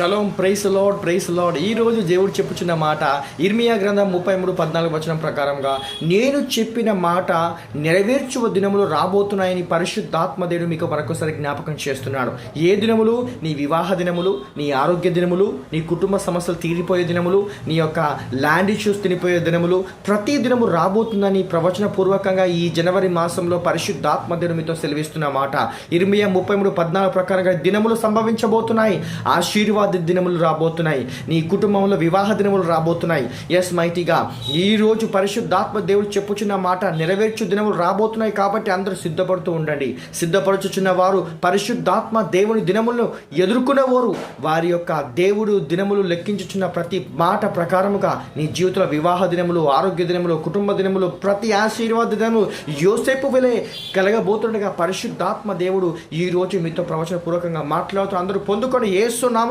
Shalom praise Lord praise Lord ఈ రోజు దేవుడు చెప్పుచున్న మాట ఇర్మియా గ్రంథం ముప్పై మూడు పద్నాలుగు వచనం ప్రకారంగా నేను చెప్పిన మాట నెరవేర్చువ దినములు రాబోతున్నాయని పరిశుద్ధాత్మ దేవుడు మీకు మరొకసారి జ్ఞాపకం చేస్తున్నాడు. ఏ దినములు? నీ వివాహ దినములు నీ ఆరోగ్య దినములు నీ కుటుంబ సమస్యలు తీరిపోయే దినములు నీ యొక్క ల్యాండ్ ఇష్యూస్ తినిపోయే దినములు ప్రతి దినము రాబోతుందని ప్రవచన పూర్వకంగా ఈ జనవరి మాసంలో పరిశుద్ధాత్మ దేవుడు మీతో సెలవిస్తున్న మాట. ఇర్మియా ముప్పై మూడు పద్నాలుగు ప్రకారంగా దినములు సంభవించబోతున్నాయి. ఆశీర్వాద దినములు రాబోతున్నాయి. నీ కుటుంబంలో వివాహ దినములు రాబోతున్నాయి. ఎస్ మైటిగా ఈ రోజు పరిశుద్ధాత్మ దేవుడు చెప్పుచున్న మాట నెరవేర్చు దినములు రాబోతున్నాయి కాబట్టి అందరూ సిద్ధపడుతూ ఉండండి. సిద్ధపరచుచున్న వారు పరిశుద్ధాత్మ దేవుని దినములను ఎదుర్కొనేవారు. వారి యొక్క దేవుడు దినములు లెక్కించుచున్న ప్రతి మాట ప్రకారముగా నీ జీవితంలో వివాహ దినములు ఆరోగ్య దినములు కుటుంబ దినములు ప్రతి ఆశీర్వాద దినములు యోసేపు వెలే కలగబోతుండగా పరిశుద్ధాత్మ దేవుడు ఈ రోజు మీతో ప్రవచన పూర్వకంగా మాట్లాడుతూ అందరూ పొందుకొని ఏసు నామ